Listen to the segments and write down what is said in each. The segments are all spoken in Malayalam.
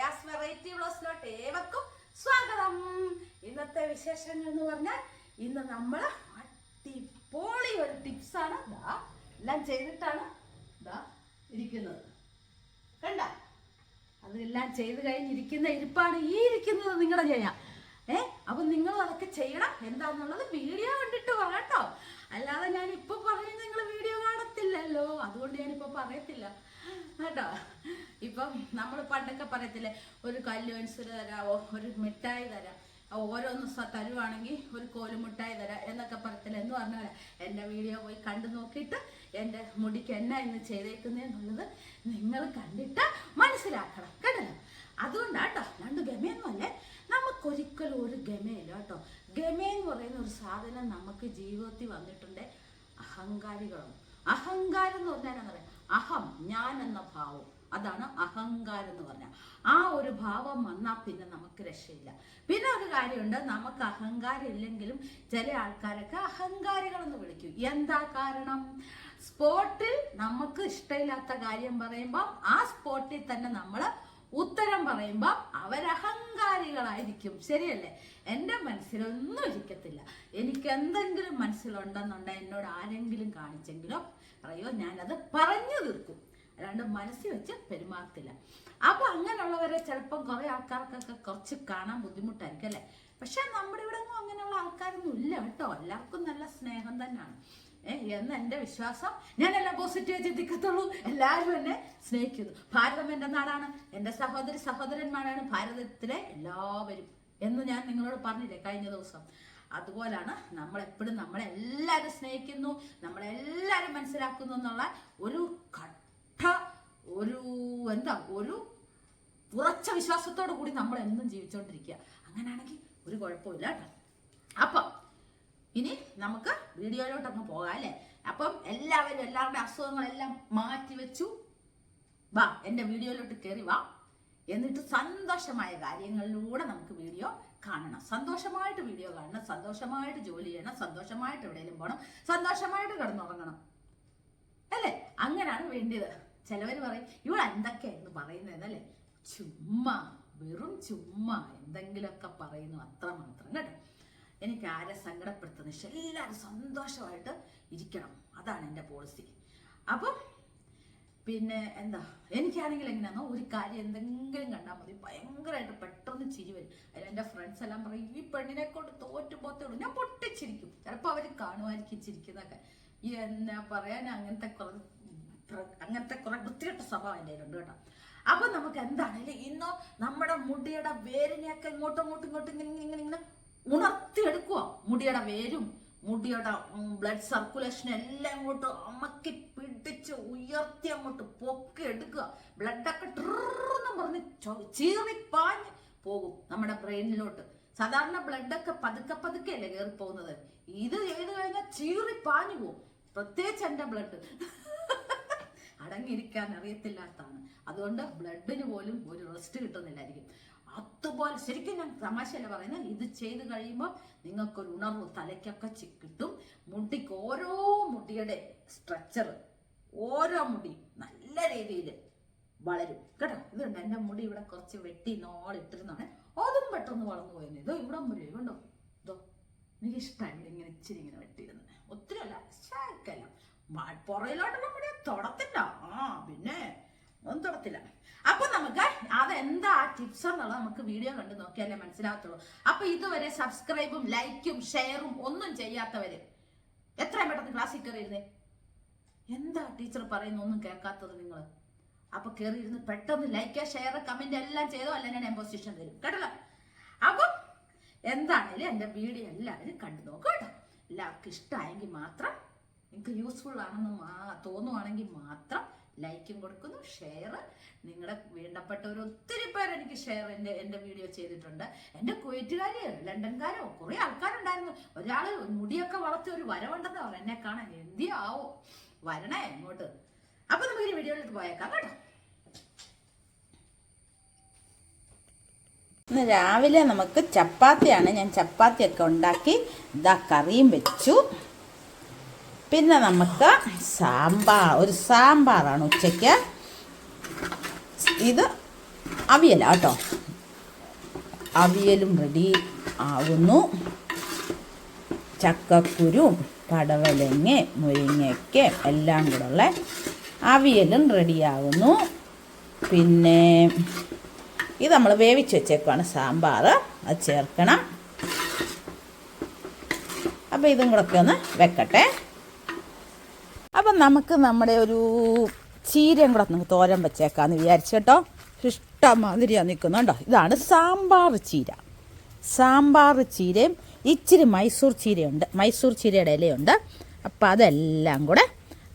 റയാസ് വെറൈറ്റി വ്ലോസിലോട്ട് ഏവർക്കും സ്വാഗതം. ഇന്നത്തെ വിശേഷങ്ങൾ എന്ന് പറഞ്ഞാൽ ഇന്ന് നമ്മൾ അടിപൊളി ഒരു ടിപ്സാണ് ദാ എല്ലാം ചെയ്തിട്ടാണ് ദാ ഇരിക്കുന്നത്. കണ്ട? അതെല്ലാം ചെയ്ത് കഴിഞ്ഞിരിക്കുന്ന ഇരിപ്പാണ് ഈ ഇരിക്കുന്നത് നിങ്ങളുടെ ചെയ്യാം ഏ? അപ്പം നിങ്ങൾ അതൊക്കെ ചെയ്യണം എന്താന്നുള്ളത് വീഡിയോ കണ്ടിട്ട് പറ കേട്ടോ. അല്ലാതെ ഞാൻ ഇപ്പൊ പറഞ്ഞ് നിങ്ങൾ വീഡിയോ കാണത്തില്ലല്ലോ. അതുകൊണ്ട് ഞാൻ ഞാനിപ്പോ പറയത്തില്ല. കേട്ടോ? ഇപ്പം നമ്മൾ പണ്ടൊക്കെ പറയത്തില്ലേ ഒരു കല്ല് പെൻസിൽ ഒരു മിഠായി തരാം. ഓരോന്ന് തരുവാണെങ്കിൽ ഒരു കോലുമുട്ടായി തരാം എന്നൊക്കെ പറയത്തില്ല? എന്ന് പറഞ്ഞാൽ എന്റെ വീഡിയോ പോയി കണ്ടു നോക്കിയിട്ട് എന്റെ മുടിക്ക് എന്നാ ഇന്ന് ചെയ്തേക്കുന്നതെന്നുള്ളത് നിങ്ങൾ കണ്ടിട്ട് മനസ്സിലാക്കണം. കേട്ടല്ലോ? അതുകൊണ്ടാട്ടോ രണ്ട് ഗമയൊന്നുമല്ലേ? നമുക്കൊരിക്കലും ഒരു ഗമയില്ല കേട്ടോ. ഗമയെന്ന് പറയുന്ന ഒരു സാധനം നമുക്ക് ജീവിതത്തിൽ വന്നിട്ടുണ്ട് അഹങ്കാരികളും. അഹങ്കാരം എന്ന് പറഞ്ഞാൽ എന്താ അഹം ഞാൻ എന്ന ഭാവം. അതാണ് അഹങ്കാരം എന്ന് പറഞ്ഞാൽ. ആ ഒരു ഭാവം വന്നാൽ പിന്നെ നമുക്ക് രക്ഷയില്ല. പിന്നെ ഒരു കാര്യമുണ്ട് നമുക്ക് അഹങ്കാരം ഇല്ലെങ്കിലും ചില ആൾക്കാരൊക്കെ അഹങ്കാരികൾ എന്ന് വിളിക്കും. എന്താ കാരണം? സ്പോട്ടിൽ നമുക്ക് ഇഷ്ടമില്ലാത്ത കാര്യം പറയുമ്പോൾ ആ സ്പോട്ടിൽ തന്നെ നമ്മൾ ഉത്തരം പറയുമ്പോൾ അവരഹങ്കാരികളായിരിക്കും. ശരിയല്ലേ? എന്റെ മനസ്സിലൊന്നും ഇരിക്കത്തില്ല. എനിക്ക് എന്തെങ്കിലും മനസ്സിലുണ്ടെന്നുണ്ടെങ്കിൽ എന്നോട് ആരെങ്കിലും കാണിച്ചെങ്കിലോ പറയോ ഞാനത് പറഞ്ഞു തീർക്കും. അല്ലാണ്ട് മനസ്സിൽ വെച്ച് പെരുമാറത്തില്ല. അപ്പൊ അങ്ങനെയുള്ളവരെ ചിലപ്പം കുറെ ആൾക്കാർക്കൊക്കെ കുറച്ച് കാണാൻ ബുദ്ധിമുട്ടായിരിക്കും അല്ലേ? പക്ഷെ നമ്മുടെ ഇവിടെ ഒന്നും അങ്ങനെയുള്ള ആൾക്കാരൊന്നും ഇല്ല കേട്ടോ. എല്ലാവർക്കും നല്ല സ്നേഹം തന്നെയാണ്. എന്ന് എന്റെ വിശ്വാസം ഞാൻ എല്ലാം പോസിറ്റീവ് ചിന്തിക്കത്തുള്ളൂ. എല്ലാവരും എന്നെ സ്നേഹിക്കുന്നു. ഭാരതം എന്റെ നാടാണ്. എന്റെ സഹോദരി സഹോദരന്മാരാണ് ഭാരതത്തിലെ എല്ലാവരും എന്ന് ഞാൻ നിങ്ങളോട് പറഞ്ഞില്ലേ കഴിഞ്ഞ ദിവസം. അതുപോലാണ് നമ്മളെപ്പോഴും നമ്മളെല്ലാവരും സ്നേഹിക്കുന്നു നമ്മളെല്ലാവരും മനസ്സിലാക്കുന്നു എന്നുള്ള ഒരു ഘട്ട ഒരു എന്താ ഒരു ഉറച്ച വിശ്വാസത്തോടു കൂടി നമ്മൾ എന്നും ജീവിച്ചുകൊണ്ടിരിക്കുക അങ്ങനെയാണെങ്കിൽ ഒരു കുഴപ്പമില്ല കേട്ടോ. അപ്പം ഇനി നമുക്ക് വീഡിയോയിലോട്ട് അങ്ങ് പോകാം അല്ലേ? അപ്പം എല്ലാവരും എല്ലാവരുടെ അസുഖങ്ങളെല്ലാം മാറ്റി വെച്ചു. വാ എന്റെ വീഡിയോയിലോട്ട് കയറി വാ. എന്നിട്ട് സന്തോഷമായ കാര്യങ്ങളിലൂടെ നമുക്ക് വീഡിയോ കാണണം. സന്തോഷമായിട്ട് വീഡിയോ കാണണം സന്തോഷമായിട്ട് ജോലി ചെയ്യണം സന്തോഷമായിട്ട് എവിടെയെങ്കിലും പോകണം സന്തോഷമായിട്ട് കിടന്നുറങ്ങണം. അല്ലേ? അങ്ങനെയാണ് വേണ്ടത് ചിലവർ പറയും ഇവൾ എന്തൊക്കെയായിരുന്നു പറയുന്നതെന്നല്ലേ ചുമ്മാ വെറും ചുമ്മാ എന്തെങ്കിലുമൊക്കെ പറയുന്നു അത്ര മാത്രം കേട്ടോ. എനിക്ക് ആരെ സങ്കടപ്പെടുത്തുന്ന എല്ലാവരും സന്തോഷമായിട്ട് ഇരിക്കണം. അതാണ് എന്റെ പോളിസി അപ്പം പിന്നെ എന്താ? എനിക്കാണെങ്കിൽ എങ്ങനെയാണോ ഒരു കാര്യം എന്തെങ്കിലും കണ്ടാൽ മതി. ഭയങ്കരമായിട്ട് പെട്ടെന്ന് ചിരി വരും. അതിൽ എന്റെ ഫ്രണ്ട്സ് എല്ലാം പറയും ഈ പെണ്ണിനെ കൊണ്ട് തോറ്റു പോത്തേള്ളൂ ഞാൻ പൊട്ടിച്ചിരിക്കും. ചിലപ്പോൾ അവർ കാണുമായിരിക്കും ചിരിക്കുന്നതൊക്കെ. എന്നാ പറയാൻ അങ്ങനത്തെ കുറെ അങ്ങനത്തെ കുറെ വൃത്തികെട്ട സ്വഭാവം എന്റെ കയ്യിലുണ്ട് കേട്ടോ. അപ്പൊ നമുക്ക് എന്താണ് ഇന്നോ നമ്മുടെ മുടിയുടെ വേരിനെയൊക്കെ ഇങ്ങോട്ടും ഇങ്ങോട്ടും ഇങ്ങോട്ടും ഇങ്ങനെ ഇങ്ങനെ ഇങ്ങനെ ഉണർത്തിയെടുക്കുക മുടിയുടെ വേരും മുടിയുടെ ബ്ലഡ് സർക്കുലേഷൻ എല്ലാം ഇങ്ങോട്ട് അമക്കി പിടിച്ച് ഉയർത്തി അങ്ങോട്ട് പൊക്കി എടുക്കുക. ബ്ലഡൊക്കെ ട്രെന്ന് പറഞ്ഞ് ചീറി പാഞ്ഞ് പോകും നമ്മുടെ ബ്രെയിനിലോട്ട് സാധാരണ ബ്ലഡൊക്കെ പതുക്കെ പതുക്കെ അല്ലേ കയറി പോകുന്നത്. ഇത് ചെയ്ത് കഴിഞ്ഞാൽ ചീറി പാഞ്ഞു പോകും പ്രത്യേകിച്ച് എന്റെ ബ്ലഡ് അടങ്ങിയിരിക്കാൻ അറിയത്തില്ലാത്തതാണ്. അതുകൊണ്ട് ബ്ലഡിന് പോലും ഒരു റെസ്റ്റ് കിട്ടുന്നില്ലായിരിക്കും. അതുപോലെ ശരിക്കും ഞാൻ തമാശയല്ല പറയുന്നത്. ഇത് ചെയ്ത് കഴിയുമ്പോൾ നിങ്ങൾക്കൊരു ഉണർവ് തലയ്ക്കൊക്കെ കിട്ടും. മുടിക്ക് ഓരോ മുടിയുടെ സ്ട്രക്ചർ ഓരോ മുടി നല്ല രീതിയിൽ വളരും. കേട്ടോ? ഇതുണ്ട്. എന്റെ മുടി ഇവിടെ കുറച്ച് വെട്ടി നോളിട്ടിരുന്നാണ് അതും പെട്ടെന്ന് വളർന്നു പോയിരുന്നു ഇതോ ഇവിടെ മുടി കണ്ടോ? ഇതോ. എനിക്ക് ഇഷ്ടമായി ഇങ്ങനെ ഇച്ചിരി ഇങ്ങനെ വെട്ടിയിരുന്നത് ഒത്തിരി അല്ല ശാക്കല്ല പുറയിലോട്ടുള്ള മുടി തൊടത്തില്ല. ആ പിന്നെ ഒന്നും തൊടത്തില്ല. അപ്പൊ നമുക്ക് അതെന്താ ടിപ്സ് എന്നുള്ളത് നമുക്ക് വീഡിയോ കണ്ട് നോക്കിയാലേ മനസ്സിലാകത്തുള്ളൂ. അപ്പൊ ഇതുവരെ സബ്സ്ക്രൈബും ലൈക്കും ഷെയറും ഒന്നും ചെയ്യാത്തവര് എത്രയും പെട്ടെന്ന് ക്ലാസ്സിൽ കയറിയിരുന്നേ എന്താ ടീച്ചർ പറയുന്ന ഒന്നും കേൾക്കാത്തത് നിങ്ങൾ അപ്പൊ കയറിയിരുന്ന് പെട്ടെന്ന് ലൈക്ക് ഷെയർ കമന്റ് എല്ലാം ചെയ്തോ അല്ല ഞാൻ എംപോസിഷൻ തരും. കേട്ടല്ലോ? അപ്പം എന്താണേലും എന്റെ വീഡിയോ എല്ലാവരും കണ്ടു നോക്കും കേട്ടോ. എല്ലാവർക്കും ഇഷ്ടമായെങ്കിൽ മാത്രം നിങ്ങൾക്ക് യൂസ്ഫുൾ ആണെന്ന് മാ തോന്നുവാണെങ്കിൽ മാത്രം ലൈക്കും കൊടുക്കുന്നു ഷെയർ നിങ്ങളെ വേണ്ടപ്പെട്ടവർ ഒത്തിരി പേര് എനിക്ക് ഷെയർ എന്റെ എന്റെ വീഡിയോ ചെയ്തിട്ടുണ്ട്. എന്റെ കുവൈറ്റുകാര് ലണ്ടൻകാരോ കുറേ ആൾക്കാരുണ്ടായിരുന്നു. ഒരാൾ മുടിയൊക്കെ വളർത്തി ഒരു വരവുണ്ടെന്ന് അവർ എന്നെ കാണാൻ എന്തിയാവോ വരണേ ഇങ്ങോട്ട്. അപ്പൊ നമുക്ക് ഈ വീഡിയോയിലേക്ക് പോയേക്കാം കേട്ടോ. ഇന്ന് രാവിലെ നമുക്ക് ചപ്പാത്തിയാണ്. ഞാൻ ചപ്പാത്തിയൊക്കെ ഉണ്ടാക്കി ഇതാ കറിയും വെച്ചു. പിന്നെ നമുക്ക് സാമ്പാർ ഒരു സാമ്പാറാണ് ഉച്ചയ്ക്ക്. ഇത് അവിയല കേട്ടോ അവിയലും റെഡി ആവുന്നു. ചക്കക്കുരും പടവലങ്ങ മുരിങ്ങയ്ക്ക് എല്ലാം കൂടെ ഉള്ള അവിയലും റെഡിയാകുന്നു പിന്നെ ഇത് നമ്മൾ വേവിച്ച് വെച്ചേക്കുവാണ് സാമ്പാർ. അത് ചേർക്കണം. അപ്പോൾ ഇതും കൂടെ ഒക്കെ ഒന്ന് വെക്കട്ടെ. അപ്പം നമുക്ക് നമ്മുടെ ഒരു ചീരയും കൂടെ നമുക്ക് തോരൻ വെച്ചേക്കാന്ന് വിചാരിച്ചു കേട്ടോ. ഇഷ്ടമാതിരിയാണ് നിൽക്കുന്നുണ്ടോ ഇതാണ് സാമ്പാർ ചീര. സാമ്പാർ ചീരയും ഇച്ചിരി മൈസൂർ ചീരയുണ്ട്. മൈസൂർ ചീരയുടെ ഇലയുണ്ട്. അപ്പം അതെല്ലാം കൂടെ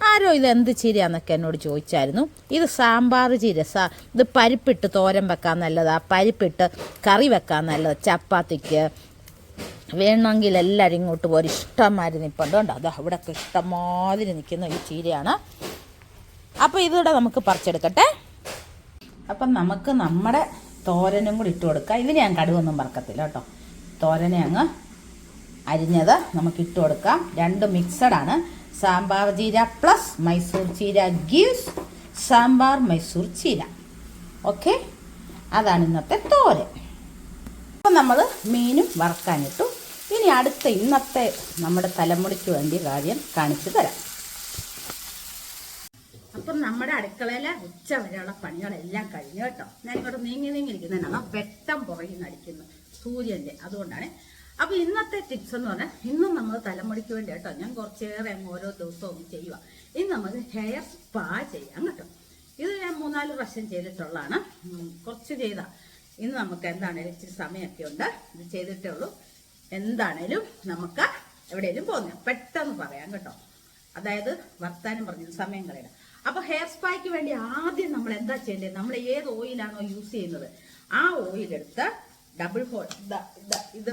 ആരോ ഇത് എന്ത് ചീരയാന്നൊക്കെ എന്നോട് ചോദിച്ചായിരുന്നു. ഇത് സാമ്പാർ ചീര. സാ ഇത് പരിപ്പിട്ട് തോരൻ വെക്കാൻ നല്ലതാണ് പരിപ്പിട്ട് കറി വെക്കാൻ നല്ലതാണ് ചപ്പാത്തിക്ക് വേണമെങ്കിൽ എല്ലാവരും ഇങ്ങോട്ട് പോരും. ഇഷ്ടംമാതിരി നിൽപ്പുണ്ട് കേട്ടോ അതാ ഇവിടെയൊക്കെ ഇഷ്ടംമാതിരി നിൽക്കുന്ന ഈ ചീരയാണ്. അപ്പോൾ ഇതിവിടെ നമുക്ക് പറിച്ചെടുക്കട്ടെ. അപ്പം നമുക്ക് നമ്മുടെ തോരനും കൂടി ഇട്ട് കൊടുക്കാം. ഇതിന് ഞാൻ കടുവൊന്നും പറക്കത്തില്ല കേട്ടോ. തോരനെ അങ്ങ് അരിഞ്ഞത് നമുക്ക് ഇട്ട് കൊടുക്കാം. രണ്ട് മിക്സഡാണ് സാമ്പാർ ചീര പ്ലസ് മൈസൂർ ചീര ഗീവ്സ് സാമ്പാർ മൈസൂർ ചീര. ഓക്കെ അതാണ് ഇന്നത്തെ തോരൻ. അപ്പം നമ്മൾ മീനും വറക്കാനിട്ടു. ഇനി അടുത്ത ഇന്നത്തെ നമ്മുടെ തലമുടിക്ക് വേണ്ടി കാര്യം കാണിച്ചു തരാം. അപ്പം നമ്മുടെ അടുക്കളയിലെ ഉച്ച വരെയുള്ള പണികളെല്ലാം കഴിഞ്ഞു കേട്ടോ. ഞാൻ ഇങ്ങോട്ട് നീങ്ങി നീങ്ങി ഇരിക്കുന്നതിനാണ് വെട്ടം പുറകിൽ നടിക്കുന്നു സൂര്യന്റെ അതുകൊണ്ടാണ്. അപ്പോൾ ഇന്നത്തെ ടിപ്സ് എന്ന് പറഞ്ഞാൽ ഇന്നും നമ്മൾ തലമുടിക്ക് വേണ്ടി കേട്ടോ. ഞാൻ കുറച്ചേറെ അങ്ങ് ഓരോ ദിവസവും ചെയ്യുക ഇന്ന് നമുക്ക് ഹെയർ സ്പാ ചെയ്യാം കേട്ടോ. ഇത് ഞാൻ മൂന്നാൽ പ്രാവശ്യം ചെയ്തിട്ടുള്ളതാണ്. കുറച്ച് ചെയ്താ. ഇന്ന് നമുക്ക് എന്താണേലും ഇച്ചിരി സമയമൊക്കെ ഉണ്ട്. ഇത് ചെയ്തിട്ടേ ഉള്ളൂ. എന്താണേലും നമുക്ക് എവിടെയെങ്കിലും പോകുന്ന പെട്ടെന്ന് പറയാം കേട്ടോ. അതായത് വർത്താനം പറഞ്ഞു സമയം കളയണം. അപ്പൊ ഹെയർ സ്പായ്ക്ക് വേണ്ടി ആദ്യം നമ്മൾ എന്താ ചെയ്യേണ്ടത്? നമ്മൾ ഏത് ഓയിലാണോ യൂസ് ചെയ്യുന്നത്? ആ ഓയിൽ എടുത്ത് ഡബിൾ ഹോൾ ഇത്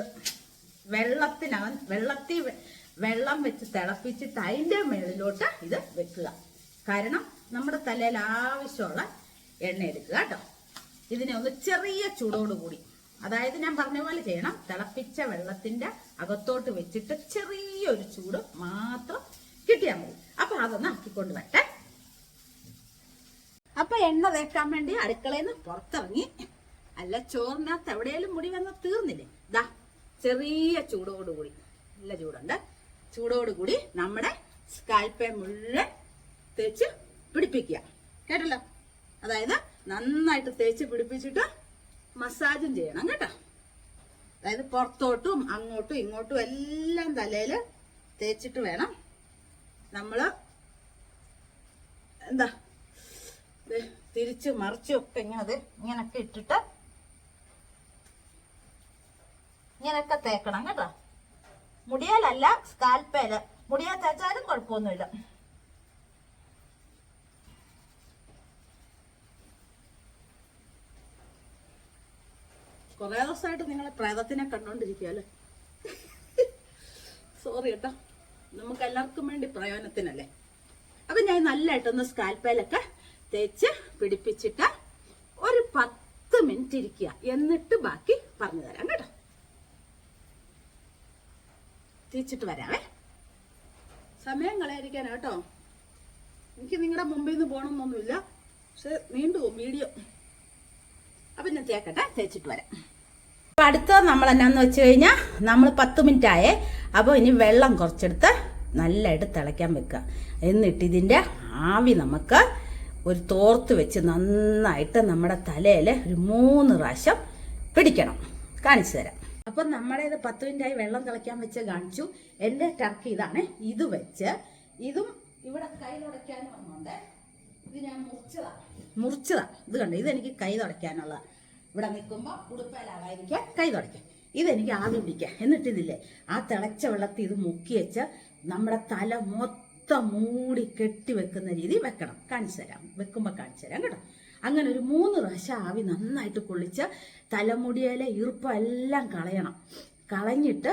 വെള്ളത്തിനകം വെള്ളത്തിൽ വെള്ളം വെച്ച് തിളപ്പിച്ചിട്ട് അതിന്റെ മേളിലോട്ട് ഇത് വെക്കുക. കാരണം നമ്മുടെ തലയിൽ ആവശ്യമുള്ള എണ്ണ എടുക്കുക കേട്ടോ. ഇതിനെ ഒന്ന് ചെറിയ ചൂടോട് കൂടി അതായത് ഞാൻ പറഞ്ഞ പോലെ ചെയ്യണം. തിളപ്പിച്ച വെള്ളത്തിന്റെ അകത്തോട്ട് വെച്ചിട്ട് ചെറിയൊരു ചൂട് മാത്രം കിട്ടിയാൽ മതി. അപ്പൊ അതൊന്ന് ആക്കിക്കൊണ്ട് വരട്ടെ. അപ്പൊ എണ്ണ തേക്കാൻ വേണ്ടി അടുക്കളയിൽ നിന്ന് പുറത്തിറങ്ങി. അല്ല ചോറിനകത്ത് എവിടെയെങ്കിലും മുടി വന്ന തീർന്നില്ലേ? ദാ ചെറിയ ചൂടോടുകൂടി. നല്ല ചൂടുണ്ട്. ചൂടോടുകൂടി നമ്മുടെ സ്കാൽപ്പെ മുഴുവൻ തേച്ച് പിടിപ്പിക്കുക. കേട്ടല്ലോ? അതായത് നന്നായിട്ട് തേച്ച് പിടിപ്പിച്ചിട്ട് മസാജും ചെയ്യണം കേട്ടോ. അതായത് പുറത്തോട്ടും അങ്ങോട്ടും ഇങ്ങോട്ടും എല്ലാം തലയിൽ തേച്ചിട്ട് വേണം നമ്മൾ എന്താ തിരിച്ച് മറിച്ചും ഒക്കെ ഇങ്ങനെ ഇങ്ങനൊക്കെ ഇട്ടിട്ട് ഇങ്ങനൊക്കെ തേക്കണം കേട്ടോ. മുടിയാലല്ല സ്കാൽപ്പേൽ മുടിയാൽ തേച്ചാലും കുഴപ്പമൊന്നുമില്ല. കുറെ ദിവസമായിട്ട് നിങ്ങളെ പ്രേതത്തിനെ കണ്ടോണ്ടിരിക്കുകയല്ലേ സോറി കേട്ടോ. നമുക്ക് എല്ലാവർക്കും വേണ്ടി പ്രയോജനത്തിനല്ലേ? അപ്പൊ ഞാൻ നല്ലതായിട്ടൊന്ന് സ്കാൽപ്പയിലൊക്കെ തേച്ച് പിടിപ്പിച്ചിട്ട് ഒരു പത്ത് മിനിറ്റ് ഇരിക്കുക. എന്നിട്ട് ബാക്കി പറഞ്ഞു തരാം കേട്ടോ. തിരിച്ചിട്ട് വരാമേ സമയം കളയാതിരിക്കാനാ കേട്ടോ. എനിക്ക് നിങ്ങളുടെ മുമ്പിൽ നിന്ന് പോകണമെന്നൊന്നുമില്ല. പക്ഷെ നീണ്ടുപോകും വീഡിയോ അപ്പൊ ഞാൻ തേക്കട്ടെ തേച്ചിട്ട് വരാം. അപ്പൊ അടുത്തത് നമ്മൾ എന്നാന്ന് വെച്ച് കഴിഞ്ഞാൽ നമ്മൾ പത്ത് മിനിറ്റ് ആയേ അപ്പോൾ ഇനി വെള്ളം കുറച്ചെടുത്ത് നല്ലതായിട്ട് തിളയ്ക്കാൻ വെക്കുക. എന്നിട്ട് ഇതിന്റെ ആവി നമുക്ക് ഒരു തോർത്ത് വെച്ച് നന്നായിട്ട് നമ്മുടെ തലയിൽ ഒരു മൂന്ന് പ്രാവശ്യം പിടിക്കണം. കാണിച്ചു തരാം. അപ്പം നമ്മുടെ ഇത് പത്ത് മിനിറ്റായി വെള്ളം തിളയ്ക്കാൻ വെച്ച് കാണിച്ചു. എന്റെ ടർക്കി ഇതാണ്. ഇത് വെച്ച് ഇതും ഇവിടെ കൈ തുടയ്ക്കാനും വന്നോണ്ട് ഇത് ഞാൻ മുറിച്ചതാണ് മുറിച്ചതാണ് ഇത് കണ്ടു? ഇതെനിക്ക് കൈ തുടയ്ക്കാനുള്ള ഇവിടെ നിൽക്കുമ്പോൾ ഉടുപ്പേലാകാതിരിക്കാൻ കൈ തുടയ്ക്കാം. ഇതെനിക്ക് ആദ്യം പിടിക്കാം. എന്നിട്ടിതില്ലേ ആ തിളച്ച വെള്ളത്തിൽ ഇത് മുക്കി വെച്ച് നമ്മുടെ തല മൊത്തം മൂടി കെട്ടി വെക്കുന്ന രീതി വെക്കണം. കാണിച്ചു തരാം വെക്കുമ്പോൾ കാണിച്ചു തരാം കേട്ടോ. അങ്ങനെ ഒരു മൂന്ന് പ്രാവശ്യം ആവി നന്നായിട്ട് കൊള്ളിച്ച് തലമുടിയിലെ ഈർപ്പം എല്ലാം കളയണം. കളഞ്ഞിട്ട്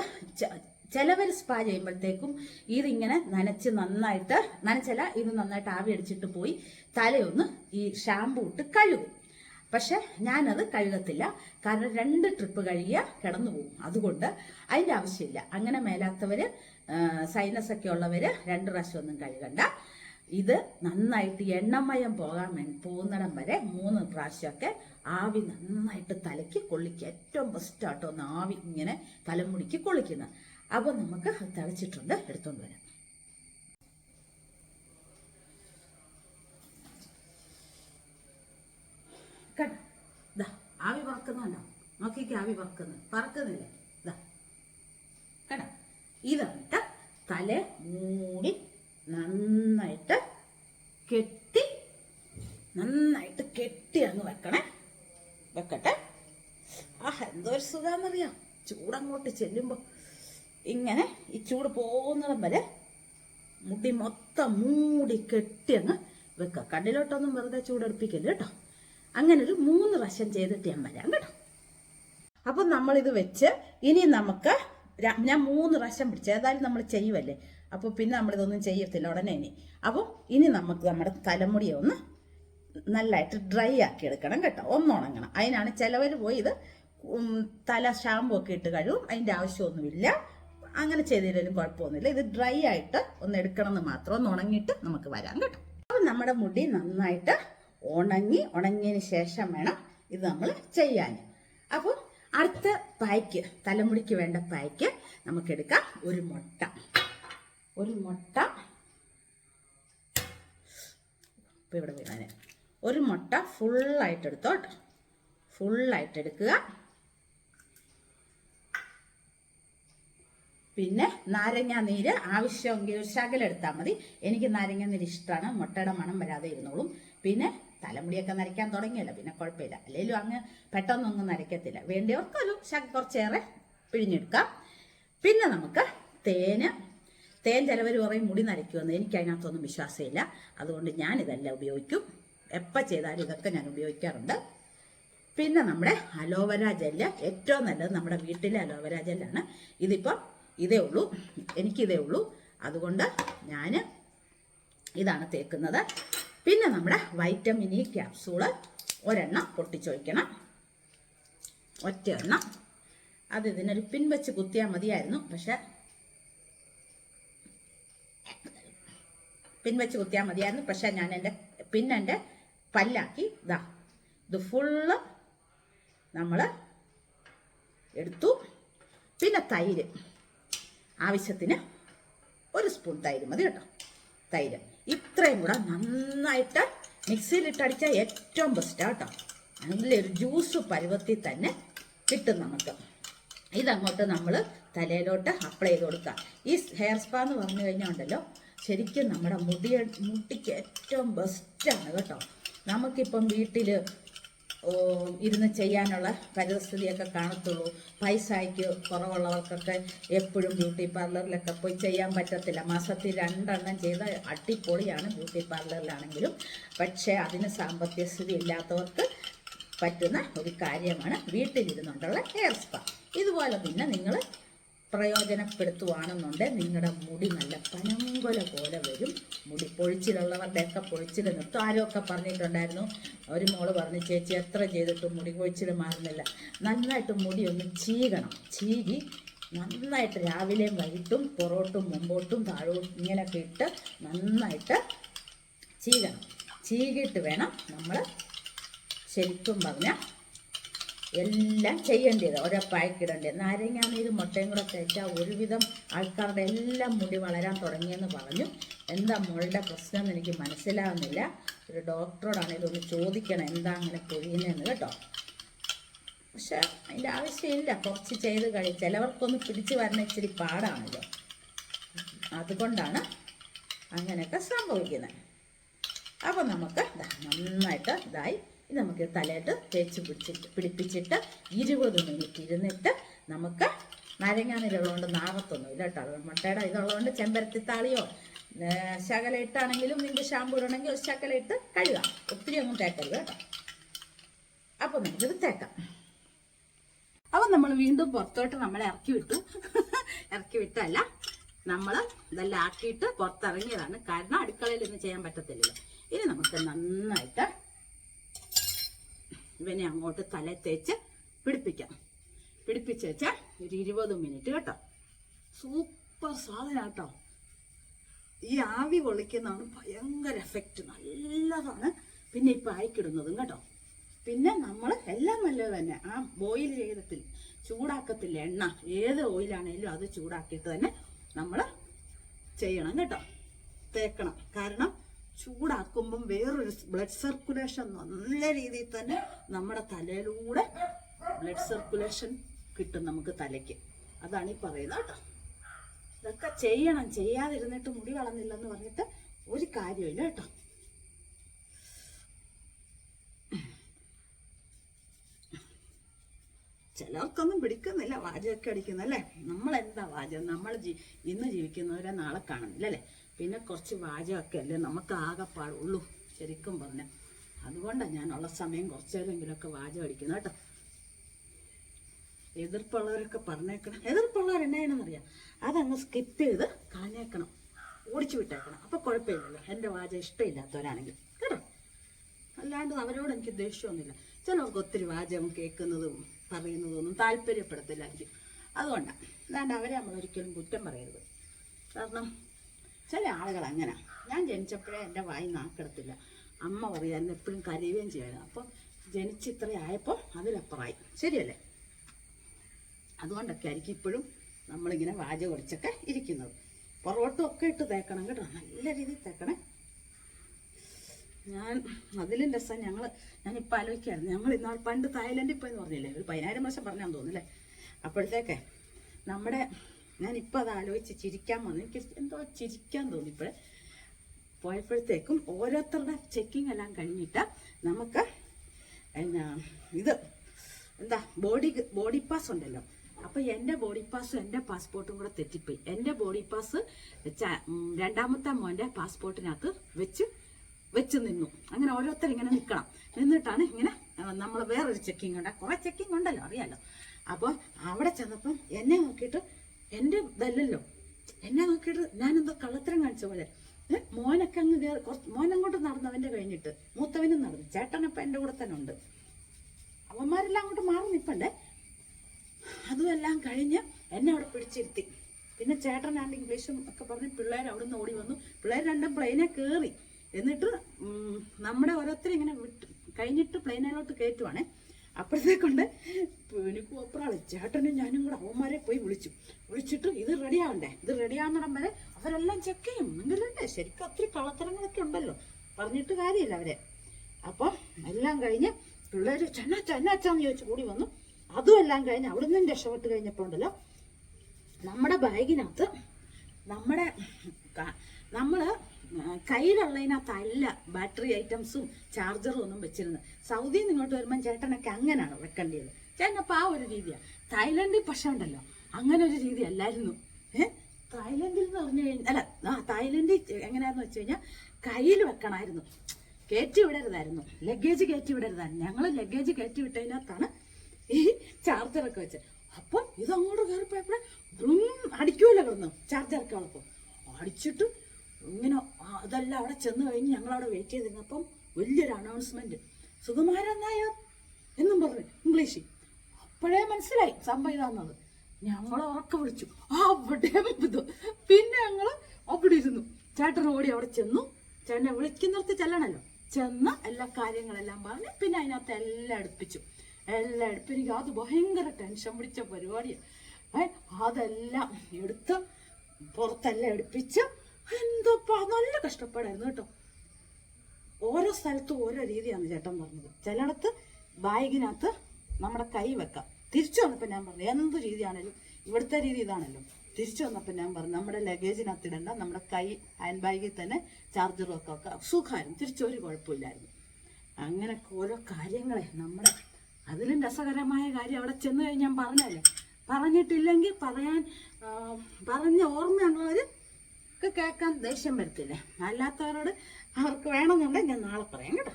ചിലവർ സ്പാ ചെയ്യുമ്പോഴത്തേക്കും ഇതിങ്ങനെ നനച്ച് നന്നായിട്ട് നനച്ചല്ല ഇത് നന്നായിട്ട് ആവി അടിച്ചിട്ട് പോയി തലയൊന്ന് ഈ ഷാമ്പു ഇട്ട് കഴുകും. പക്ഷെ ഞാനത് കഴുകത്തില്ല. കാരണം രണ്ട് ട്രിപ്പ് കഴുകിയാൽ കിടന്നു പോകും. അതുകൊണ്ട് അതിന്റെ ആവശ്യമില്ല. അങ്ങനെ മേലാത്തവർ സൈനസ് ഒക്കെ ഉള്ളവർ രണ്ട് പ്രാവശ്യം ഒന്നും കഴുകണ്ട. ഇത് നന്നായിട്ട് എണ്ണമയം പോകാൻ പോകുന്നിടം വരെ മൂന്ന് പ്രാവശ്യമൊക്കെ ആവി നന്നായിട്ട് തലയ്ക്ക് കൊള്ളിക്കുക ഏറ്റവും ബെസ്റ്റ് ആട്ടോ ഒന്ന് ആവി ഇങ്ങനെ തലമുടിക്ക് കൊള്ളിക്കുന്നത്. അപ്പോൾ നമുക്ക് തിളച്ചിട്ടുണ്ട് എടുത്തുകൊണ്ട് വരാം കണ്ടോ ദാ ആവി പറക്കുന്നുണ്ടോ നോക്കിക്ക് ആവി പറക്കുന്നു പറക്കുന്നില്ലേ കണ്ടോ? ഇതായിട്ട് തല മൂടി നന്നായിട്ട് കെട്ടി നന്നായിട്ട് കെട്ടി അങ്ങ് വെക്കണേ. വെക്കട്ടെ. ആ എന്തോ ഒരു സുഖാന്നറിയാം? ചൂടങ്ങോട്ട് ചെല്ലുമ്പോൾ ഇങ്ങനെ ഈ ചൂട് പോകുന്നിടം വരെ മുടി മൊത്തം മൂടി കെട്ടി അങ്ങ് വെക്കുക കണ്ണിലോട്ടൊന്നും വെറുതെ ചൂടെടുപ്പിക്കല്ലോ കേട്ടോ. അങ്ങനെ ഒരു മൂന്ന് പ്രാവശ്യം ചെയ്തിട്ട് ഞാൻ വരാം കേട്ടോ. അപ്പം നമ്മളിത് വെച്ച് ഇനി നമുക്ക് ഞാൻ മൂന്ന് പ്രാവശ്യം പിടിച്ചു ഏതായാലും നമ്മൾ ചെയ്യുമല്ലേ അപ്പോൾ പിന്നെ നമ്മളിതൊന്നും ചെയ്യത്തില്ല ഉടനെ ഇനി. അപ്പം ഇനി നമുക്ക് നമ്മുടെ തലമുടിയെ ഒന്ന് നല്ലതായിട്ട് ഡ്രൈ ആക്കി എടുക്കണം കേട്ടോ. ഒന്ന് ഉണങ്ങണം. അതിനാണ് ചിലവർ പോയി ഇത് തല ഷാമ്പു ഒക്കെ ഇട്ട് കഴുകും അതിന്റെ ആവശ്യമൊന്നുമില്ല. അങ്ങനെ ചെയ്തില്ലെങ്കിലും കുഴപ്പമൊന്നുമില്ല. ഇത് ഡ്രൈ ആയിട്ട് ഒന്ന് എടുക്കണം എന്ന് മാത്രം ഒന്ന് ഉണങ്ങിയിട്ട് നമുക്ക് വരാം കേട്ടോ. അപ്പം നമ്മുടെ മുടി നന്നായിട്ട് ഉണങ്ങി ഉണങ്ങിയതിന് ശേഷം വേണം ഇത് നമ്മൾ ചെയ്യാൻ. അപ്പോൾ അടുത്ത പായ്ക്ക് തലമുടിക്ക് വേണ്ട പായ്ക്ക് നമുക്കെടുക്കാം. ഒരു മുട്ട. ഒരു മുട്ട. ഇപ്പം ഇവിടെ വീണാന് ഒരു മുട്ട ഫുള്ളായിട്ട് എടുത്തോ കേട്ടോ. ഫുള്ളായിട്ട് എടുക്കുക. പിന്നെ നാരങ്ങ നീര് ആവശ്യമെങ്കിൽ ഒരു ശകലെടുത്താൽ മതി. എനിക്ക് നാരങ്ങ നീര് ഇഷ്ടമാണ്. മുട്ടയുടെ മണം വരാതെ ഇരുന്നോളും. പിന്നെ തലമുടിയൊക്കെ നരയ്ക്കാൻ തുടങ്ങിയല്ലോ പിന്നെ കുഴപ്പമില്ല. അല്ലെങ്കിലും അങ്ങ് പെട്ടെന്നൊന്നും നരയ്ക്കത്തില്ല. വേണ്ടിയവർക്കൊരു കുറച്ചേറെ പിഴിഞ്ഞെടുക്കാം. പിന്നെ നമുക്ക് തേന് തേൻ ചിലവർ പറയും മുടി നരയ്ക്കുമെന്ന്. എനിക്ക് അതിനകത്തൊന്നും വിശ്വാസമില്ല. അതുകൊണ്ട് ഞാൻ ഞാനിതെല്ലാം ഉപയോഗിക്കും. എപ്പോൾ ചെയ്താലും ഇതൊക്കെ ഞാൻ ഉപയോഗിക്കാറുണ്ട്. പിന്നെ നമ്മുടെ അലോവര ജെല്ല്. ഏറ്റവും നല്ലത് നമ്മുടെ വീട്ടിലെ അലോവര ജെല്ലാണ്. ഇതിപ്പം ഇതേ ഉള്ളൂ. എനിക്കിതേ ഉള്ളൂ. അതുകൊണ്ട് ഞാൻ ഇതാണ് തേക്കുന്നത്. പിന്നെ നമ്മുടെ വൈറ്റമിൻ ഇ ക്യാപ്സൂൾ ഒരെണ്ണം പൊട്ടിച്ചൊഴിക്കണം. ഒറ്റ എണ്ണം അത് ഇതിനൊരു പിൻവച്ച് കുത്തിയാൽ മതിയായിരുന്നു. പക്ഷെ പിൻവച്ച് കുത്തിയാൽ മതിയായിരുന്നു. പക്ഷെ ഞാൻ എന്റെ എന്റെ പല്ലാക്കി ഇതാ ഇത് ഫുള്ള് നമ്മൾ എടുത്തു. പിന്നെ തൈര്. ആവശ്യത്തിന് ഒരു സ്പൂൺ തൈര് മതി കേട്ടോ. തൈര്. ഇത്രയും കൂടെ നന്നായിട്ട് മിക്സിയിലിട്ടടിച്ചാൽ ഏറ്റവും ബെസ്റ്റാണ് കേട്ടോ നല്ലൊരു ജ്യൂസ് പരുവത്തിൽ തന്നെ കിട്ടും നമുക്ക്. ഇതങ്ങോട്ട് നമ്മൾ തലയിലോട്ട് അപ്ലൈ ചെയ്ത് കൊടുക്കുക ഈ ഹെയർ സ്പാ എന്ന് പറഞ്ഞു കഴിഞ്ഞാൽ ഉണ്ടല്ലോ ശരിക്കും നമ്മുടെ മുടി മുടിക്ക് ഏറ്റവും ബെസ്റ്റാണ് കേട്ടോ. നമുക്കിപ്പം വീട്ടിൽ ഇരുന്ന് ചെയ്യാനുള്ള പരിസ്ഥിതിയൊക്കെ കാണത്തുള്ളൂ. പൈസയ്ക്ക് കുറവുള്ളവർക്കൊക്കെ എപ്പോഴും ബ്യൂട്ടി പാർലറിലൊക്കെ പോയി ചെയ്യാൻ പറ്റത്തില്ല. മാസത്തിൽ രണ്ടെണ്ണം ചെയ്ത അടിപൊളിയാണ് ബ്യൂട്ടി പാർലറിലാണെങ്കിലും. പക്ഷേ അതിന് സാമ്പത്തിക സ്ഥിതി ഇല്ലാത്തവർക്ക് പറ്റുന്ന ഒരു കാര്യമാണ് വീട്ടിലിരുന്നുകൊണ്ടുള്ള ഹെയർ സ്പാ. ഇതുപോലെ പിന്നെ നിങ്ങൾ പ്രയോജനപ്പെടുത്തുവാണെന്നുണ്ടെങ്കിൽ നിങ്ങളുടെ മുടി നല്ല പനങ്കൊല പോലെ വരും. മുടി പൊഴിച്ചിലുള്ളവരുടെയൊക്കെ പൊഴിച്ചിൽ നിർത്തും. ആരൊക്കെ പറഞ്ഞിട്ടുണ്ടായിരുന്നു? ഒരു മോൾ പറഞ്ഞു ചേച്ചി എത്ര ചെയ്തിട്ടും മുടി പൊഴിച്ചിൽ മാറുന്നില്ല. നന്നായിട്ട് മുടി ഒന്ന് ചീകണം. ചീകി നന്നായിട്ട് രാവിലെയും വൈകിട്ടും പുറോട്ടും മുമ്പോട്ടും താഴോട്ടും ഇങ്ങനെയൊക്കെ ഇട്ട് നന്നായിട്ട് ചീകണം. ചീകിയിട്ട് വേണം നമ്മൾ ശരിക്കും പറഞ്ഞാൽ എല്ലാം ചെയ്യേണ്ടത് ഓരോ നാരങ്ങ നീര് മുട്ടയും കൂടെ തേച്ചാൽ ഒരുവിധം ആൾക്കാരുടെ എല്ലാം മുടി വളരാൻ തുടങ്ങിയെന്ന് പറഞ്ഞു. എന്താ മോളുടെ പ്രശ്നം എന്ന് എനിക്ക് മനസ്സിലാവുന്നില്ല. ഒരു ഡോക്ടറോടാണ് ഇതൊന്ന് ചോദിക്കണം എന്താ അങ്ങനെ പൊഴിയുന്നതെന്ന് കേട്ടോ. പക്ഷെ അതിന്റെ ആവശ്യമില്ല. കുറച്ച് ചെയ്ത് കഴി ചിലവർക്കൊന്ന് പിടിച്ചു വരണ ഇച്ചിരി പാടാണല്ലോ. അതുകൊണ്ടാണ് അങ്ങനെയൊക്കെ സംഭവിക്കുന്നത്. അപ്പോൾ നമുക്ക് നന്നായിട്ട് ഇതായി ഇത് നമുക്ക് തലയിട്ട് തേച്ച് പിടിച്ചിട്ട് പിടിപ്പിച്ചിട്ട് ഇരുപത് മിനിറ്റ് ഇരുന്നിട്ട് നമുക്ക് നാരങ്ങാനീരുള്ളതുകൊണ്ട് നാറത്തൊന്നുമില്ല കേട്ടോ. അത് മുട്ടയുടെ ഇതുള്ളതുകൊണ്ട് ചെമ്പരത്തി താളിയോ ശകല ഇട്ടാണെങ്കിലും നിങ്ങൾക്ക് ഷാമ്പു ഇടണമെങ്കിൽ ഒരു ശകല ഇട്ട് കഴുകാം. ഒത്തിരി ഒന്നും തേക്കരുത് കേട്ടോ. അപ്പോൾ നമുക്കിത് തേക്കാം. അപ്പൊ നമ്മൾ വീണ്ടും പുറത്തോട്ട് നമ്മൾ ഇറക്കി വിട്ടു. ഇറക്കി വിട്ടല്ല നമ്മൾ ഇതെല്ലാം ആക്കിയിട്ട് പുറത്തിറങ്ങിയതാണ്. കാരണം അടുക്കളയിൽ ഇന്ന് ചെയ്യാൻ പറ്റത്തില്ല. ഇനി നമുക്ക് നന്നായിട്ട് ഇവനെ അങ്ങോട്ട് തല തേച്ച് പിടിപ്പിക്കാം. പിടിപ്പിച്ച് വെച്ചാൽ ഒരു ഇരുപത് മിനിറ്റ് കേട്ടോ. സൂപ്പർ സാധനം കേട്ടോ. ഈ ആവി കൊള്ളിക്കുന്നതാണ് ഭയങ്കര എഫക്റ്റ് നല്ലതാണ്. പിന്നെ ഇപ്പം അയക്കിടുന്നതും കേട്ടോ. പിന്നെ നമ്മൾ എല്ലാം നല്ലത് തന്നെ. ആ ബോയിൽ ചെയ്തത്തിൽ ചൂടാക്കത്തില്ല എണ്ണ. ഏത് ഓയിലാണെങ്കിലും അത് ചൂടാക്കിയിട്ട് തന്നെ നമ്മൾ ചെയ്യണം കേട്ടോ. തേക്കണം. കാരണം ചൂടാക്കുമ്പം വേറൊരു ബ്ലഡ് സർക്കുലേഷൻ നല്ല രീതിയിൽ തന്നെ നമ്മുടെ തലയിലൂടെ ബ്ലഡ് സർക്കുലേഷൻ കിട്ടും നമുക്ക് തലയ്ക്ക്. അതാണ് ഈ പറയുന്നത് കേട്ടോ. ഇതൊക്കെ ചെയ്യണം. ചെയ്യാതിരുന്നിട്ട് മുടി കളഞ്ഞില്ലെന്ന് പറഞ്ഞിട്ട് ഒരു കാര്യമില്ല കേട്ടോ. ചിലർക്കൊന്നും പിടിക്കുന്നില്ല. വാചകമൊക്കെ അടിക്കുന്നല്ലേ നമ്മൾ എന്താ വാചകം? നമ്മൾ ജീ ഇന്ന് ജീവിക്കുന്നവരെ നാളെ കാണുന്നില്ല അല്ലേ? പിന്നെ കുറച്ച് വാചകമൊക്കെ അല്ലേ? നമുക്ക് ആകെപ്പാടുള്ളൂ ശരിക്കും പറഞ്ഞ. അതുകൊണ്ടാണ് ഞാനുള്ള സമയം കുറച്ചേരെങ്കിലുമൊക്കെ വാചകം അടിക്കുന്നത് കേട്ടോ. എതിർപ്പുള്ളവരൊക്കെ പറഞ്ഞേക്കണം. എതിർപ്പുള്ളവർ എന്നാണെന്നറിയാം. അതങ്ങ് സ്കിപ്പ് ചെയ്ത് കളഞ്ഞേക്കണം. ഓടിച്ചു വിട്ടേക്കണം. അപ്പൊ കുഴപ്പമില്ലല്ലോ. എന്റെ വാചകം ഇഷ്ടമില്ലാത്തവരാണെങ്കിൽ. കേട്ടോ? അല്ലാണ്ട് അവരോട് എനിക്ക് ദേഷ്യമൊന്നുമില്ല. ചിലർക്ക് ഒത്തിരി വാചകം കേൾക്കുന്നതും പറയുന്നതൊന്നും താല്പര്യപ്പെടത്തില്ലായിരിക്കും. അതുകൊണ്ടാണ് അല്ലാണ്ട് അവരെ നമ്മൾ ഒരിക്കലും കുറ്റം പറയരുത്. കാരണം ചില ആളുകൾ അങ്ങനെ. ഞാൻ ജനിച്ചപ്പോഴേ എന്റെ വായി നാക്കെടുത്തില്ല. അമ്മ പറയാൻ എന്നെ എപ്പോഴും കരയുകയും ചെയ്യുമായിരുന്നു അപ്പോൾ ജനിച്ചിത്രയായപ്പോൾ അതിലപ്പുറമായി. ശരിയല്ലേ? അതുകൊണ്ടൊക്കെ ആയിരിക്കും ഇപ്പോഴും നമ്മളിങ്ങനെ വാജ കുറച്ചൊക്കെ ഇരിക്കുന്നത്. പൊറോട്ടും ഒക്കെ ഇട്ട് തേക്കണം കേട്ടോ. നല്ല രീതിയിൽ തേക്കണേ. ഞാൻ അതിലും രസം. ഞങ്ങൾ ഞാനിപ്പോൾ ആലോചിക്കായിരുന്നു ഞങ്ങൾ ഇന്നാൾ പണ്ട് തായ്ലൻഡിൽ പോയി എന്ന് പറഞ്ഞില്ലേ? ഒരു പതിനായിരം വർഷം പറഞ്ഞാൽ തോന്നുന്നില്ലേ അപ്പോഴത്തേക്കേ നമ്മുടെ ഞാനിപ്പോൾ അത് ആലോചിച്ച് ചിരിക്കാൻ വന്നു. എനിക്ക് എന്തോ ചിരിക്കാൻ തോന്നി ഇപ്പോൾ പോയപ്പോഴത്തേക്കും ഓരോരുത്തരുടെ ചെക്കിംഗ് എല്ലാം കഴിഞ്ഞിട്ട് നമുക്ക് എന്നാ ഇത് എന്താ ബോഡി ബോഡി പാസ് ഉണ്ടല്ലോ. അപ്പൊ എന്റെ ബോഡി പാസ്സും എന്റെ പാസ്പോർട്ടും കൂടെ തെറ്റിപ്പോയി. എന്റെ ബോഡി പാസ് രണ്ടാമത്തെ മോന്റെ പാസ്പോർട്ടിനകത്ത് വെച്ച് വെച്ച് നിന്നു. അങ്ങനെ ഓരോരുത്തർ ഇങ്ങനെ നിൽക്കണം നിന്നിട്ടാണ് ഇങ്ങനെ നമ്മൾ വേറൊരു ചെക്കിംഗ് ഉണ്ട്. കുറെ ചെക്കിംഗ് ഉണ്ടല്ലോ അറിയാമല്ലോ അപ്പോൾ അവിടെ ചെന്നപ്പം എന്നെ നോക്കിയിട്ട് എന്റെ ഇതല്ലല്ലോ. എന്നെ നോക്കിയിട്ട് എന്തോ കള്ളത്തരം കാണിച്ച പോലെ. മോനൊക്കെ അങ്ങ് കേറി- കുറച്ച് മോനങ്ങോട്ട് കഴിഞ്ഞിട്ട് മൂത്തവനും നടന്നു. ചേട്ടനപ്പം എന്റെ കൂടെ തന്നെ ഉണ്ട്. അവന്മാരെല്ലാം അങ്ങോട്ട് മാറി നിൽപ്പണ്ടേ അതുമെല്ലാം കഴിഞ്ഞ് എന്നെ അവിടെ പിടിച്ചിരുത്തി. പിന്നെ ചേട്ടനാണ്ട് ഇംഗ്ലീഷും ഒക്കെ പറഞ്ഞ് പിള്ളേർ അവിടെ നിന്ന് ഓടി വന്നു. പിള്ളേർ രണ്ടും പ്ലെയിനെ കയറി. എന്നിട്ട് നമ്മുടെ ഓരോരുത്തരും ഇങ്ങനെ വിട്ട് കഴിഞ്ഞിട്ട് പ്ലെയിനിലോട്ട് കയറ്റുവാണേ അപ്പോഴത്തേക്കൊണ്ട് എനിക്ക് ഒപ്പറാൾ ചേട്ടനും ഞാനും കൂടെ അവന്മാരെ പോയി വിളിച്ചു. വിളിച്ചിട്ട് ഇത് റെഡി ആവണ്ടേ? ഇത് റെഡി ആവുന്നിടം വരെ അവരെല്ലാം ചെക്ക് ചെയ്യും. എങ്കിലല്ലേ ശരിക്കും ഒത്തിരി കള്ളത്തരങ്ങളൊക്കെ ഉണ്ടല്ലോ. പറഞ്ഞിട്ട് കാര്യമില്ല അവരെ. അപ്പം എല്ലാം കഴിഞ്ഞ് പിള്ളേർ ചെന്ന ചെന്നാച്ചാന്ന് ചോദിച്ചു കൂടി വന്നു. അതും എല്ലാം കഴിഞ്ഞ് അവിടുന്ന് രക്ഷപ്പെട്ട് കഴിഞ്ഞപ്പോൾ ഉണ്ടല്ലോ നമ്മുടെ ബാഗിനകത്ത് നമ്മുടെ നമ്മൾ കയ്യിലുള്ളതിനകത്തല്ല ബാറ്ററി ഐറ്റംസും ചാർജറും ഒന്നും വെച്ചിരുന്നത്. സൗദിയിൽ നിന്ന് ഇങ്ങോട്ട് വരുമ്പോൾ ചേട്ടനൊക്കെ അങ്ങനെയാണ് വെക്കേണ്ടത്. ചേട്ടനപ്പോൾ ആ ഒരു രീതിയാണ് തായ്ലൻഡിൽ പക്ഷേ ഉണ്ടല്ലോ അങ്ങനെ ഒരു രീതി അല്ലായിരുന്നു. ഏഹ് തായ്ലൻഡിൽ എന്ന് പറഞ്ഞു കഴിഞ്ഞാൽ അല്ല ആ തായ്ലൻഡിൽ എങ്ങനെയാന്ന് വെച്ച് കഴിഞ്ഞാൽ കയ്യിൽ വെക്കണമായിരുന്നു. കയറ്റി വിടരുതായിരുന്നു. ലഗേജ് കയറ്റി വിടരുതായിരുന്നു. ഞങ്ങൾ ലഗേജ് കയറ്റി വിട്ടതിനകത്താണ് ഈ ചാർജറൊക്കെ വെച്ച് അപ്പം ഇത് അങ്ങോട്ട് കയറിപ്പോയപ്പോഴേ അടിക്കുമല്ലോ കിടന്നു ചാർജറൊക്കെ ഉള്ളപ്പോൾ. അടിച്ചിട്ട് ഇങ്ങനെ അതെല്ലാം അവിടെ ചെന്ന് കഴിഞ്ഞ് ഞങ്ങൾ അവിടെ വെയിറ്റ് ചെയ്തിരുന്നപ്പം വലിയൊരു അനൗൺസ്മെന്റ് സുകുമാരൻ നായർ എന്നും പറഞ്ഞു ഇംഗ്ലീഷിൽ അപ്പോഴേ മനസ്സിലായി സംഭവം ഇതാന്നത് ഞങ്ങൾ ഉറക്കെ വിളിച്ചു. അവിടെ പിന്നെ ഞങ്ങൾ അവിടെ ഇരുന്നു. ചേട്ടൻ ഓടി അവിടെ ചെന്നു. ചേട്ടനെ വിളിക്കുന്നിടത്ത് ചെല്ലണല്ലോ. ചെന്ന് എല്ലാ കാര്യങ്ങളെല്ലാം പറഞ്ഞ് പിന്നെ അതിനകത്ത് എല്ലാം അടുപ്പിച്ചു. എല്ലാം എടുപ്പ് എനിക്ക് അത് ഭയങ്കര ടെൻഷൻ പിടിച്ച പരിപാടിയാണ് ഏ അതെല്ലാം എടുത്ത് പുറത്തെല്ലാം എടുപ്പിച്ച് എന്തോപ്പാ നല്ല കഷ്ടപ്പാടായിരുന്നു കേട്ടോ. ഓരോ സ്ഥലത്തും ഓരോ രീതിയാണ് ചേട്ടൻ പറഞ്ഞത്. ചിലയിടത്ത് ബാഗിനകത്ത് നമ്മുടെ കൈ വെക്കാം. തിരിച്ചു വന്നപ്പോൾ ഞാൻ പറഞ്ഞു എന്ത് രീതിയാണേലും ഇവിടുത്തെ രീതി ഇതാണല്ലോ. തിരിച്ചു വന്നപ്പോൾ ഞാൻ പറഞ്ഞു നമ്മുടെ ലഗേജിനകത്ത് ഇടണ്ട നമ്മുടെ കൈ ഹാൻഡ് ബാഗിൽ തന്നെ ചാർജറും ഒക്കെ വെക്കാം. സുഖമായിരുന്നു. തിരിച്ചൊരു കുഴപ്പമില്ലായിരുന്നു. അങ്ങനെ ഓരോ കാര്യങ്ങളെ നമ്മുടെ അതിലും രസകരമായ കാര്യം അവിടെ ചെന്ന് കഴിഞ്ഞ് ഞാൻ പറഞ്ഞല്ലേ? പറഞ്ഞിട്ടില്ലെങ്കിൽ പറയാൻ പറഞ്ഞ ഓർമ്മയുള്ളവർ ഒക്കെ കേൾക്കാൻ ദേഷ്യം വരത്തില്ല. അല്ലാത്തവരോട് അവർക്ക് വേണമെന്നുണ്ടെങ്കിൽ ഞാൻ നാളെ പറയാം കേട്ടോ.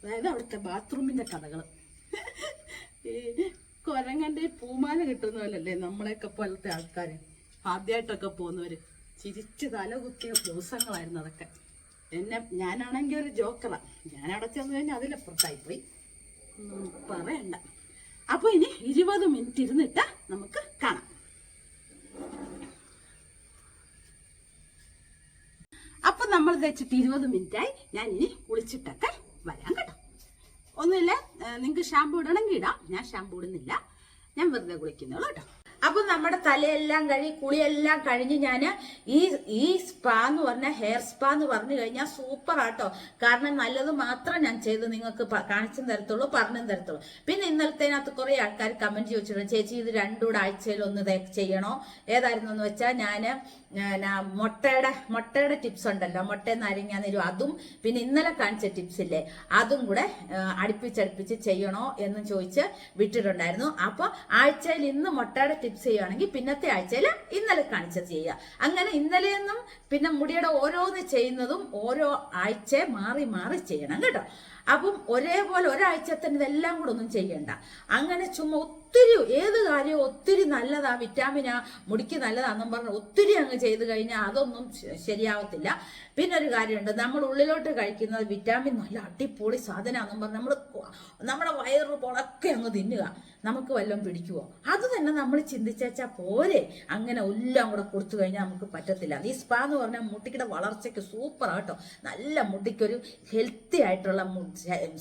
അതായത് അവിടുത്തെ ബാത്റൂമിന്റെ കഥകൾ ഈ കൊരങ്ങന്റെ പൂമാല കിട്ടുന്ന പോലല്ലേ നമ്മളെയൊക്കെ പോലത്തെ ആൾക്കാർ ആദ്യമായിട്ടൊക്കെ പോകുന്നവര്. ചിരിച്ച് തല കുത്തിയ ദിവസങ്ങളായിരുന്നു അതൊക്കെ. എന്നെ ഞാനാണെങ്കിൽ ഒരു ജോക്കറാ. ഞാൻ അവിടെ ചെന്ന് കഴിഞ്ഞാൽ അതിലപ്പുറത്തായി പോയി. പറയണ്ട. അപ്പൊ ഇനി ഇരുപത് മിനിറ്റ് ഇരുന്നിട്ട് നമുക്ക് കാണാം. ഷാമ്പു വെച്ചിട്ട് ഇരുപത് മിനിറ്റായി. ഞാൻ ഇനി കുളിച്ചിട്ടൊക്കെ വരാം കേട്ടോ. ഒന്നുമില്ല നിങ്ങൾക്ക് ഷാമ്പു ഇടണമെങ്കിൽ ഇടാം. ഞാൻ ഷാമ്പു ഇടുന്നില്ല. ഞാൻ വെറുതെ കുളിക്കുന്നുള്ളൂ കേട്ടോ. അപ്പൊ നമ്മുടെ തലയെല്ലാം കഴി കുളിയെല്ലാം കഴിഞ്ഞ് ഞാൻ ഈ ഈ സ്പാ എന്ന് പറഞ്ഞ ഹെയർ സ്പാ എന്ന് പറഞ്ഞു കഴിഞ്ഞാൽ സൂപ്പർ ആട്ടോ. കാരണം നല്ലത് മാത്രം ഞാൻ ചെയ്ത് നിങ്ങൾക്ക് കാണിച്ചും തരത്തുള്ളൂ പറഞ്ഞും തരത്തുള്ളൂ. പിന്നെ ഇന്നലത്തേനകത്ത് കുറെ ആൾക്കാർ കമന്റ് ചോദിച്ചിട്ടുണ്ട് ചേച്ചി ഇത് രണ്ടൂടെ ആഴ്ചയിൽ ഒന്ന് ചെയ്യണോ? ഏതായിരുന്നു എന്ന് വെച്ചാൽ ഞാൻ മുട്ടയുടെ മുട്ടയുടെ ടിപ്സ് ഉണ്ടല്ലോ. മുട്ട നാരങ്ങ നീരും അതും പിന്നെ ഇന്നലെ കാണിച്ച ടിപ്സ് ഇല്ലേ? അതും കൂടെ അടുപ്പിച്ചടുപ്പിച്ച് ചെയ്യണോ എന്ന് ചോദിച്ച് വിട്ടിട്ടുണ്ടായിരുന്നു. അപ്പൊ ആഴ്ചയിൽ ഇന്ന് മുട്ടയുടെ ടിപ്സ് ചെയ്യുകയാണെങ്കിൽ പിന്നത്തെ ആഴ്ചയിൽ ഇന്നലെ കാണിച്ചത് ചെയ്യുക. അങ്ങനെ ഇന്നലെ നിന്നും പിന്നെ മുടിയുടെ ഓരോന്ന് ചെയ്യുന്നതും ഓരോ ആഴ്ച മാറി മാറി ചെയ്യണം കേട്ടോ. അപ്പം ഒരേപോലെ ഒരാഴ്ച തന്നെ ഇതെല്ലാം കൂടെ ഒന്നും ചെയ്യണ്ട. അങ്ങനെ ചുമ്മാ ഒത്തിരി ഏത് കാര്യവും ഒത്തിരി നല്ലതാ വിറ്റാമിനാ മുടിക്ക് നല്ലതാണെന്നും പറഞ്ഞ് ഒത്തിരി അങ്ങ് ചെയ്ത് കഴിഞ്ഞാൽ അതൊന്നും ശരിയാവത്തില്ല. പിന്നെ ഒരു കാര്യമുണ്ട് നമ്മൾ ഉള്ളിലോട്ട് കഴിക്കുന്നത് വിറ്റാമിൻ നല്ല അടിപൊളി സാധനമാണെന്നും പറഞ്ഞ് നമ്മൾ നമ്മുടെ വയറ് പൊളക്കെ അങ്ങ് തിന്നുക. നമുക്ക് വല്ലതും പിടിക്കുവോ? അത് തന്നെ നമ്മൾ ചിന്തിച്ചാൽ പോരെ. അങ്ങനെ എല്ലാം കൂടെ കൊടുത്തു കഴിഞ്ഞാൽ നമുക്ക് പറ്റത്തില്ല. ഈ സ്പാ എന്ന് പറഞ്ഞാൽ മുട്ടിക്കിടെ വളർച്ചയ്ക്ക് സൂപ്പർ ആട്ടോ നല്ല മുടിക്കൊരു ഹെൽത്തി ആയിട്ടുള്ള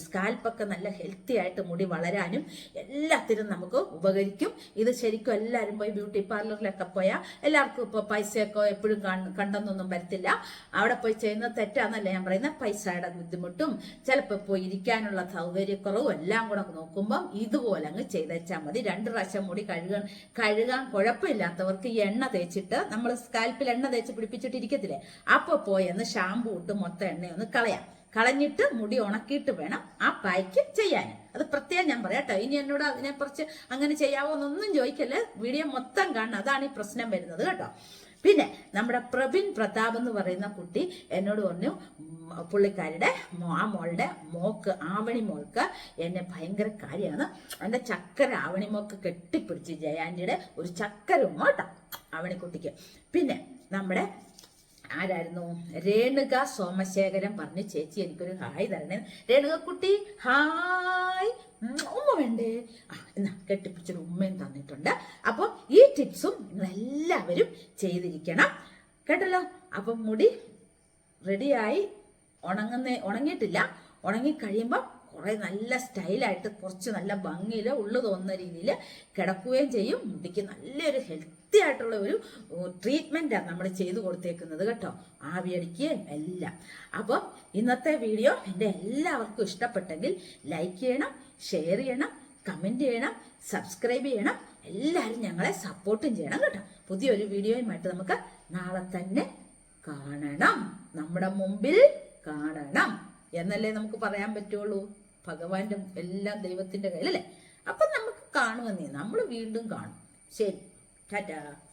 സ്കാൽപ്പൊക്കെ നല്ല ഹെൽത്തി ആയിട്ട് മുടി വളരാനും എല്ലാത്തിനും നമുക്ക് ഉപകരിക്കും. ഇത് ശരിക്കും എല്ലാവരും പോയി ബ്യൂട്ടി പാർലറിലൊക്കെ പോയാൽ എല്ലാവർക്കും ഇപ്പോൾ പൈസയൊക്കെ എപ്പോഴും കണ്ടെന്നൊന്നും വരത്തില്ല. അവിടെ പോയി ചെയ്യുന്നത് തെറ്റാന്നല്ല ഞാൻ പറയുന്നത് പൈസയുടെ ബുദ്ധിമുട്ടും ചിലപ്പോൾ പോയി ഇരിക്കാനുള്ള സൗകര്യക്കുറവും എല്ലാം കൂടെ നോക്കുമ്പം ഇതുപോലെ അങ്ങ് ചെയ്തേച്ചാൽ മതി. രണ്ട് പ്രാവശ്യം മുടി കഴുകാൻ കഴുകാൻ കുഴപ്പമില്ലാത്തവർക്ക് ഈ എണ്ണ തേച്ചിട്ട് നമ്മൾ സ്കാൽപ്പിൽ എണ്ണ തേച്ച് പിടിപ്പിച്ചിട്ട് ഇരിക്കത്തില്ലേ അപ്പോൾ ഒന്ന് ഷാമ്പു ഇട്ട് മൊത്തം എണ്ണയൊന്ന് കളയാം. കളഞ്ഞിട്ട് മുടി ഉണക്കിയിട്ട് വേണം ആ പായ്ക്ക് ചെയ്യാൻ. അത് പ്രത്യേകം ഞാൻ പറയാം കേട്ടോ. ഇനി എന്നോട് അതിനെക്കുറിച്ച് അങ്ങനെ ചെയ്യാവോ എന്നൊന്നും ചോദിക്കല്ലേ? വീഡിയോ മൊത്തം കാണണം. അതാണ് ഈ പ്രശ്നം വരുന്നത് കേട്ടോ. പിന്നെ നമ്മുടെ പ്രബിൻ പ്രതാപ് എന്ന് പറയുന്ന കുട്ടി എന്നോട് പറഞ്ഞു പുള്ളിക്കാരിയുടെ ആ മോളുടെ മോക്ക് ആവണി മോൾക്ക് എന്നെ ഭയങ്കര കാര്യമാണ്. എന്റെ ചക്കര ആവണി മോക്ക് കെട്ടിപ്പിടിച്ച് ജയാന്റിയുടെ ഒരു ചക്കര ഉമ്മ കേട്ടോ ആവണിക്കുട്ടിക്ക് പിന്നെ നമ്മുടെ ആരായിരുന്നു? രേണുക സോമശേഖരൻ പറഞ്ഞു ചേച്ചി എനിക്കൊരു ഹായ് തരണേ. രേണുക കുട്ടി ഹായ്. ഉമ്മ വേണ്ടേ? എന്നാ കെട്ടിപ്പിടിച്ചൊരു ഉമ്മയും തന്നിട്ടുണ്ട്. അപ്പം ഈ ടിപ്സും നിങ്ങളെല്ലാവരും ചെയ്തിരിക്കണം. കേട്ടല്ലോ? അപ്പം മുടി റെഡിയായി. ഉണങ്ങുന്ന ഉണങ്ങിയിട്ടില്ല. ഉണങ്ങി കഴിയുമ്പോൾ കുറേ നല്ല സ്റ്റൈലായിട്ട് കുറച്ച് നല്ല ഭംഗിയിൽ ഉള്ളു തോന്നുന്ന രീതിയിൽ കിടക്കുകയും ചെയ്യും. മുടിക്ക് നല്ലൊരു ഹെൽത്തി ആയിട്ടുള്ള ഒരു ട്രീറ്റ്മെന്റാണ് നമ്മൾ ചെയ്തു കൊടുത്തേക്കുന്നത് കേട്ടോ. ആവിയടിക്ക് എല്ലാം. അപ്പോൾ ഇന്നത്തെ വീഡിയോ എന്റെ എല്ലാവർക്കും ഇഷ്ടപ്പെട്ടെങ്കിൽ ലൈക്ക് ചെയ്യണം ഷെയർ ചെയ്യണം കമന്റ് ചെയ്യണം സബ്സ്ക്രൈബ് ചെയ്യണം. എല്ലാവരും ഞങ്ങളെ സപ്പോർട്ടും ചെയ്യണം കേട്ടോ. പുതിയൊരു വീഡിയോയുമായിട്ട് നമുക്ക് നാളെ തന്നെ കാണണം. നമ്മുടെ മുമ്പിൽ കാണണം. എന്നല്ലേ നമുക്ക് പറയാൻ പറ്റുള്ളൂ? ഭഗവാന്റെ എല്ലാം ദൈവത്തിന്റെ കയ്യിലല്ലേ? അപ്പം നമുക്ക് കാണുമെന്നേ നമ്മൾ വീണ്ടും കാണും. ശരി. Ta-da.